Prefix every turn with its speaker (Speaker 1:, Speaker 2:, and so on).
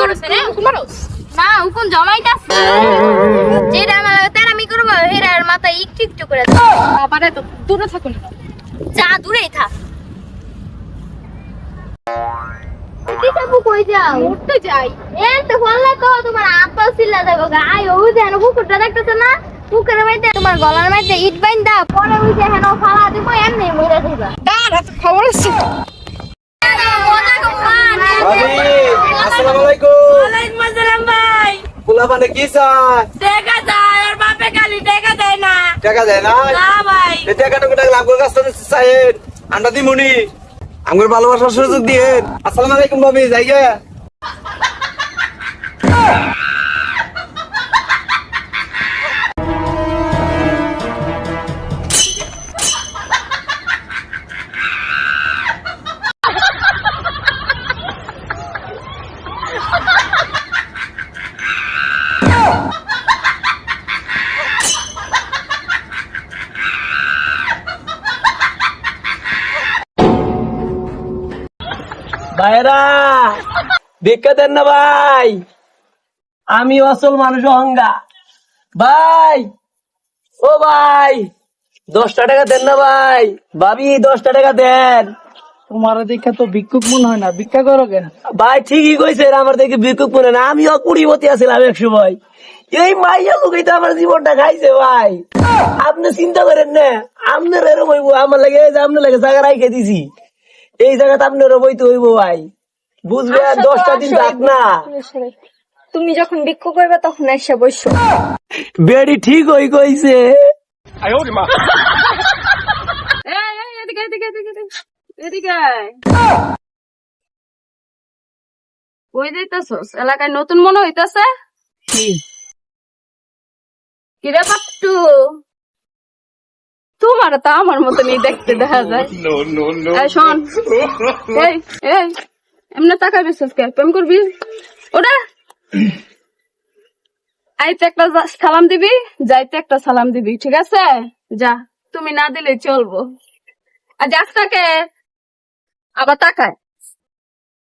Speaker 1: কি করছ রে? না উকুন জমাইতাছ। যেটা আমার তেরামি করব হেরার মাথা একটু একটু করে
Speaker 2: আবার এত দূরে থাকুন
Speaker 1: যা দূরেই থাক। কি কই যাও?
Speaker 2: উঠতে যাই।
Speaker 1: এ তো বললে তো তোমার আপা সিলা দেবো গা। আই ও যেন পুকুরটা দেখতেছ না পুকুরের মধ্যে তোমার গলার মধ্যে ইট বাইন্দা পরে ওই যে হেন ফালা দিব এমনি মরে যাইবা
Speaker 2: দাঁড়া খবর আছে।
Speaker 3: আসসালামু আলাইকুম।
Speaker 4: ওয়ালাইকুম আসসালাম ভাই।
Speaker 3: পোলা মানে কি চায়?
Speaker 4: দেখা যায় ওর বাপে খালি দেখা দেয় না।
Speaker 3: টাকা দেয় না?
Speaker 4: না ভাই।
Speaker 3: এই টাকাটা কোটা লাগবে কাছ চাইেন আন্ডা দিমুনি। আমার ভালোবাসার সুযোগ দিয়ে আসসালামু আলাইকুম ভাবি যাইগে
Speaker 5: ভাইরা ভিক্ষা দেন না ভাই। আমি আসল মানুষ অহঙ্গা ভাই ও ভাই দশটা টাকা দেন না ভাই। ভাবি দশটা টাকা দেন।
Speaker 6: তোমার দেখে তো ভিক্ষুক মনে হয় না ভিক্ষা করো কেন?
Speaker 5: ভাই ঠিকই কইছে আমার দেখে বিকুপ মনে না। আমিও কুড়িপতি আছিলাম এক সময়। এই মাইয়া লোকই তো আমার জীবনটা খাইছে ভাই। আপনি চিন্তা করেন না আপনার এরকম আমার লাগে আপনার লাগে জায়গা রাইখে দিছি। এই জায়গাতে আপনার বইতে হইব ভাই। বুঝবে আর দশটা দিন থাক না।
Speaker 2: তুমি যখন ভিক্ষু করবে তখন এসে বসো।
Speaker 5: বেড়ি ঠিক হই কইছে।
Speaker 2: এদিকে এদিকে এদিকে এদিকে। এদিকে। আয়। কই যাইতাছস? এলাকায় নতুন মনে হইতাছে? কিরে পাট্টু তোমার তো আমার মতনই দেখতে দেখা যায়। শোন। এই এই এমনি তাকাই বেসস কে প্রেম করবি? ওটা? আইতে একটা সালাম দিবি যাইতে একটা সালাম দিবি ঠিক আছে? যা তুমি না দিলে চলবো। আর যাস তাকে আবার তাকায়।